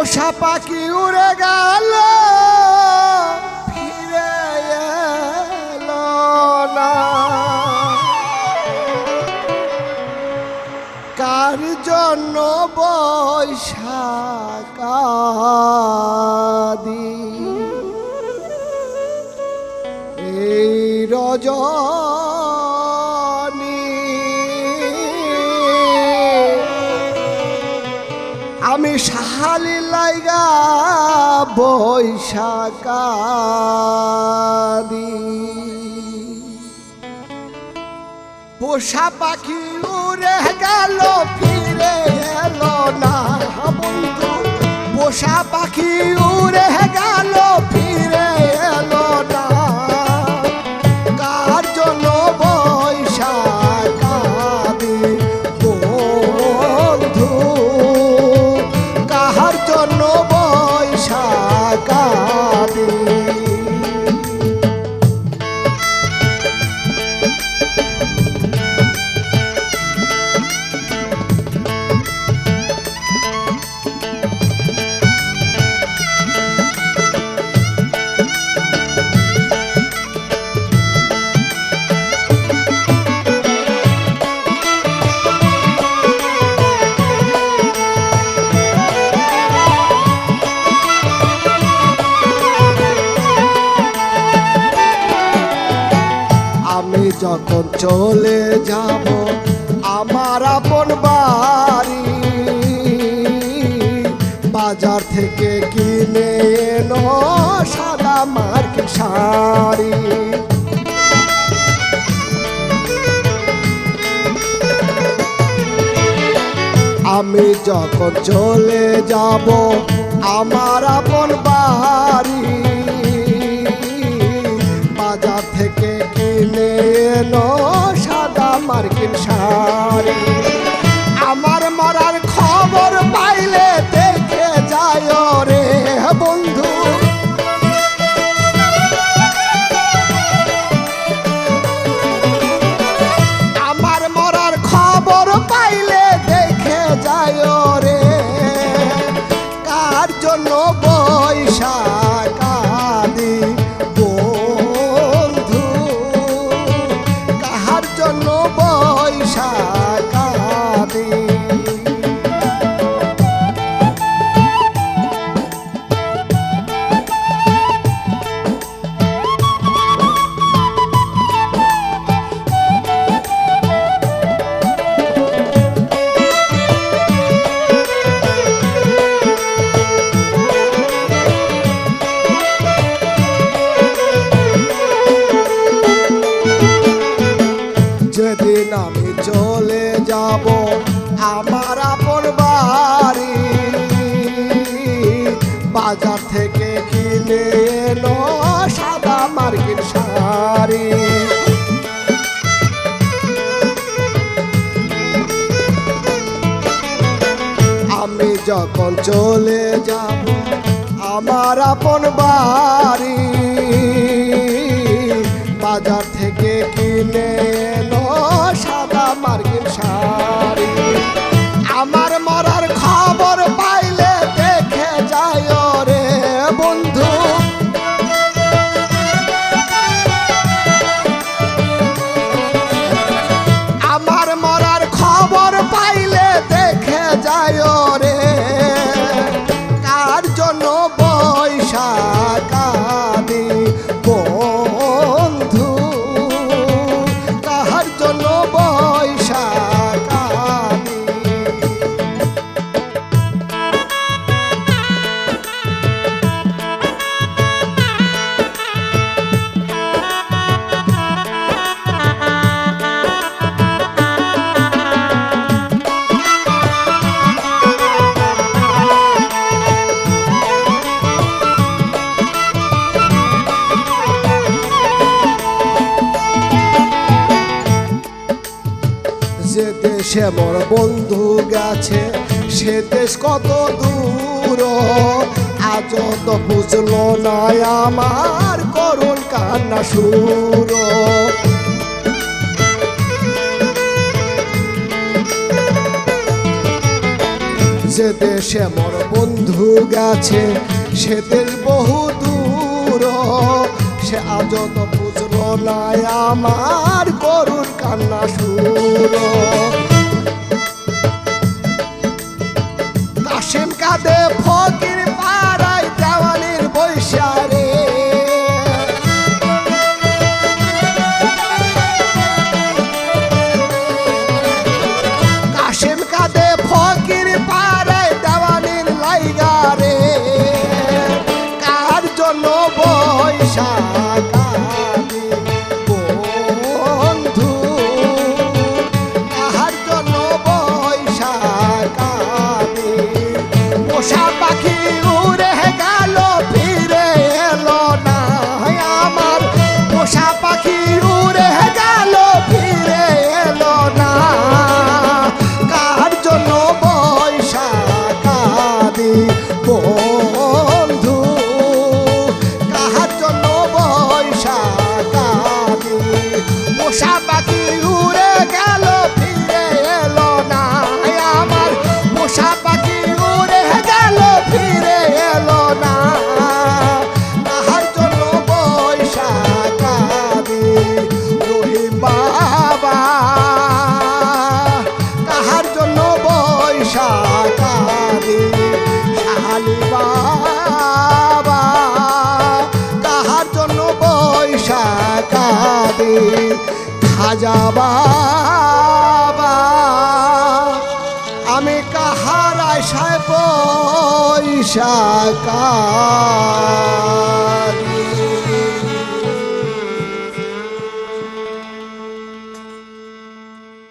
পোষা পাখি উড়ে গেল ফিরে না। কার জন্য বৈশাখাদি এই রজনী। আমি সাহালি লাইগা বৈশাখি পোষা পাখি উড়ে গেল, ফিরে এলো না বন্ধু। পোষা পাখি উড়ে গেল যখন চলে যাব, আমার আপন বাড়ি, বাজার থেকে কিনে এনো সাদা মার্কেট শাড়ি। আমি যখন চলে যাব, আমার আপন বাড়ি এলো সাদা মার্কিন শাড়ি। কাহার যেদিন আমি চলে যাব, আমার আপন বাড়ি। বাজার থেকে কিনে এলো সাদা মার্কিন শাড়ি। আমি যখন চলে যাব, আমার আপন বাড়ি। বাজার থেকে কিনে সে বড় বন্ধু গেছে, সে দেশ কত দূর। আজ তো বুঝলো না আমার করুণ কান্না সুর। যে দেশে আমার বন্ধু গেছে, সে দেশ বহু দূর। সে আজ তো বুঝলো না আমার করুণ কান্না সুর। সাকারে শালু বাবা আমি কাহার আশায় পয়সা কাদে